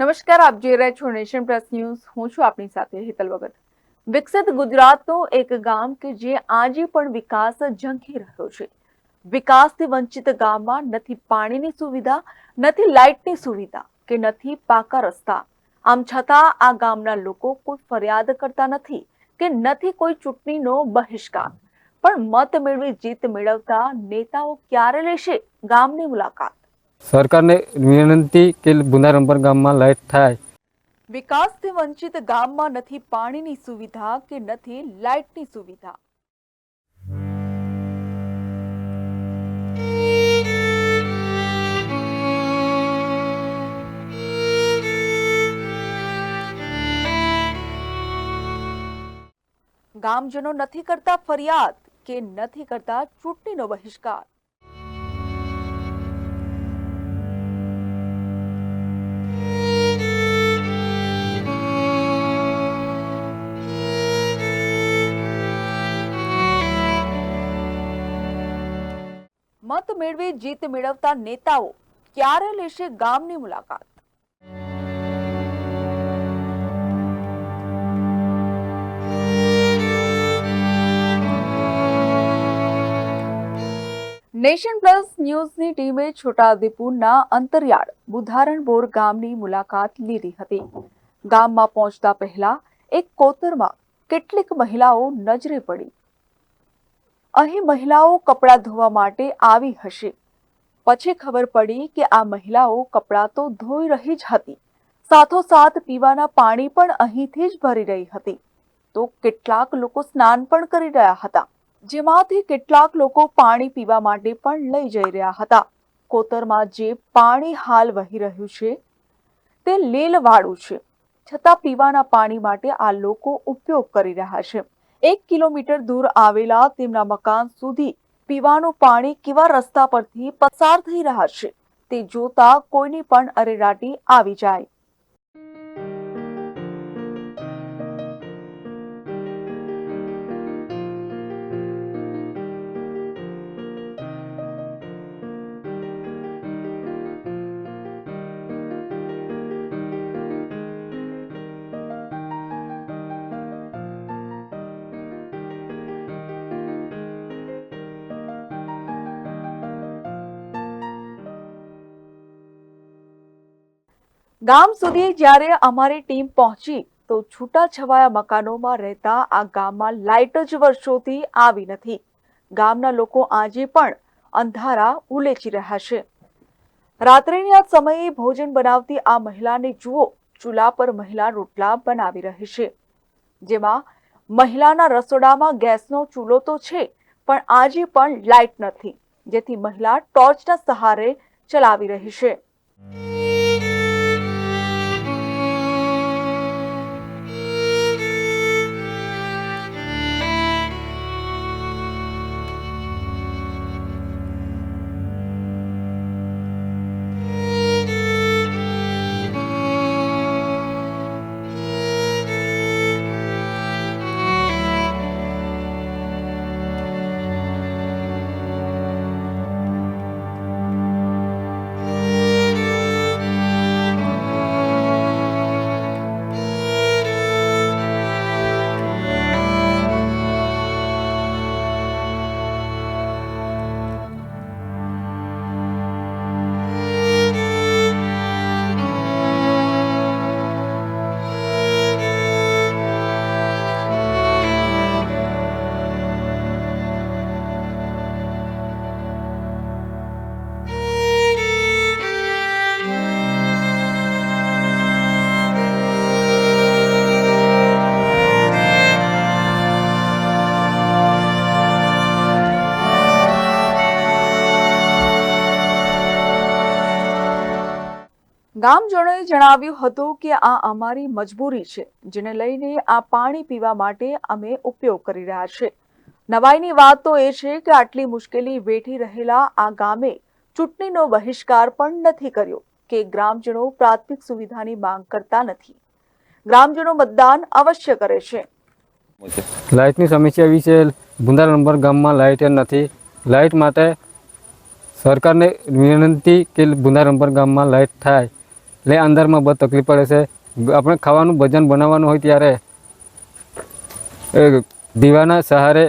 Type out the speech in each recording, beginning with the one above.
નમસ્કાર, આપ જોઈ રહ્યા છો નેશન પ્લસ ન્યૂઝ. હું છું આપની સાથે હેતલ ભગત. વિકસિત ગુજરાતનું એક ગામ કે જે આજે પણ વિકાસ ઝંખી રહ્યો છે. વિકાસથી વંચિત ગામમાં નથી પાણીની સુવિધા, નથી લાઇટની સુવિધા કે નથી પાકા રસ્તા. આમ છતાં આ ગામના લોકો કોઈ ફરિયાદ કરતા નથી કે નથી કોઈ ચૂંટણીનો બહિષ્કાર. પણ મત મેળવી જીત મેળવતા નેતાઓ ક્યારે લેશે ગામની મુલાકાત? સરકારને વિનંતી કે બુંદારંપર ગામમાં લાઇટ થાય. વિકાસથી વંચિત ગામમાં નથી પાણીની સુવિધા કે નથી લાઇટની સુવિધા. ગામજનો નથી કરતા ફરિયાદ કે નથી કરતા ચૂંટણીનો બહિષ્કાર. મત મેળવી જીત મેળવતા નેતાઓ ક્યારે લેશે ગામની મુલાકાત? નેશન પ્લસ ન્યૂઝની ટીમે છોટાઉદેપુરના અંતરિયાળ બુધારણબોર ગામની મુલાકાત લીધી હતી. ગામમાં પહોંચતા પહેલા એક કોતરમાં કેટલીક મહિલાઓ નજરે પડી. અહીં મહિલાઓ કપડાં ધોવા માટે આવી હશે. પછી ખબર પડી કે આ મહિલાઓ કપડાં તો ધોઈ રહી જ હતી. સાથોસાથ પીવાના પાણી પણ અહીંથી જ ભરી રહી હતી. તો કેટલાક લોકો સ્નાન પણ કરી રહ્યા હતા. જેમાંથી કેટલાક લોકો પાણી પીવા માટે પણ લઈ જઈ રહ્યા હતા. કોતરમાં જે પાણી હાલ વહી રહ્યું છે, તે લીલવાળું છે. છતાં પીવાના પાણી માટે આ લોકો ઉપયોગ કરી રહ્યા છે. એક કિલોમીટર દૂર આવેલા તેમના મકાન સુધી પીવાનું પાણી કેવા રસ્તા પરથી પસાર થઈ રહ્યા છે તે જોતા કોઈની પણ અરેરાટી આવી જાય. ગામ સુધી જ્યારે અમારી ટીમ પહોંચી, તો છૂટાછવાયા મકાનોમાં રહેતા આ ગામમાં લાઇટ જ વર્ષોથી આવી નથી. ગામના લોકો આજે પણ અંધારા ઉલેચી રહ્યા છે. રાત્રિની આ સમયે ભોજન બનાવતી આ મહિલાને જુઓ, ચૂલા પર મહિલા રોટલા બનાવી રહી છે. જેમાં મહિલાના રસોડામાં ગેસનો ચૂલો તો છે, પણ આજે પણ લાઇટ નથી, જેથી મહિલા ટોર્ચના સહારે ચલાવી રહી છે. ગામજનોએ જણાવ્યું હતું કે આ અમારી મજબૂરી છે, જેને લઈને આ પાણી પીવા માટે અમે ઉપયોગ કરી રહ્યા છે નવાઈની વાત તો એ છે કે આટલી મુશ્કેલી વેઠી રહેલા આ ગામે ચૂંટણીનો બહિષ્કાર પણ નથી કર્યો, કે ગ્રામજનો પ્રાથમિક સુવિધાની માંગ કરતા નથી. ગ્રામજનો મતદાન અવશ્ય કરે છે. લાઇટની સમસ્યા એવી છે નંબર ગામમાં લાઇટ નથી. લાઇટ માટે સરકારને વિનંતી કે બુંદારંપર ગામમાં લાઇટ થાય. એટલે અંદરમાં બહુ તકલીફ પડે છે. આપણે ખાવાનું, ભજન બનાવવાનું હોય ત્યારે દીવાના સહારે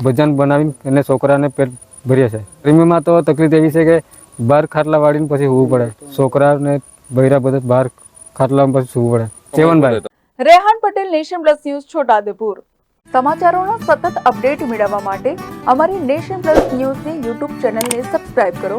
ભજન બનાવીને અને છોકરાને પેટ ભરીએ છે. ગરમીમાં તો તકલીફ એવી છે કે બહાર ખાટલા વાળીને પછી હોવું પડે. છોકરાને બૈરા બધા બહાર ખાટલામાં પછી સૂવું પડે. ચેવનભાઈ. Rehan Patel, nation plus news Chhotaudepur સમાચારોના સતત અપડેટ મેળવવા માટે અમારી નેશન પ્લસ ન્યૂઝની યુટ્યુબ ચેનલને સબસ્ક્રાઇબ કરો.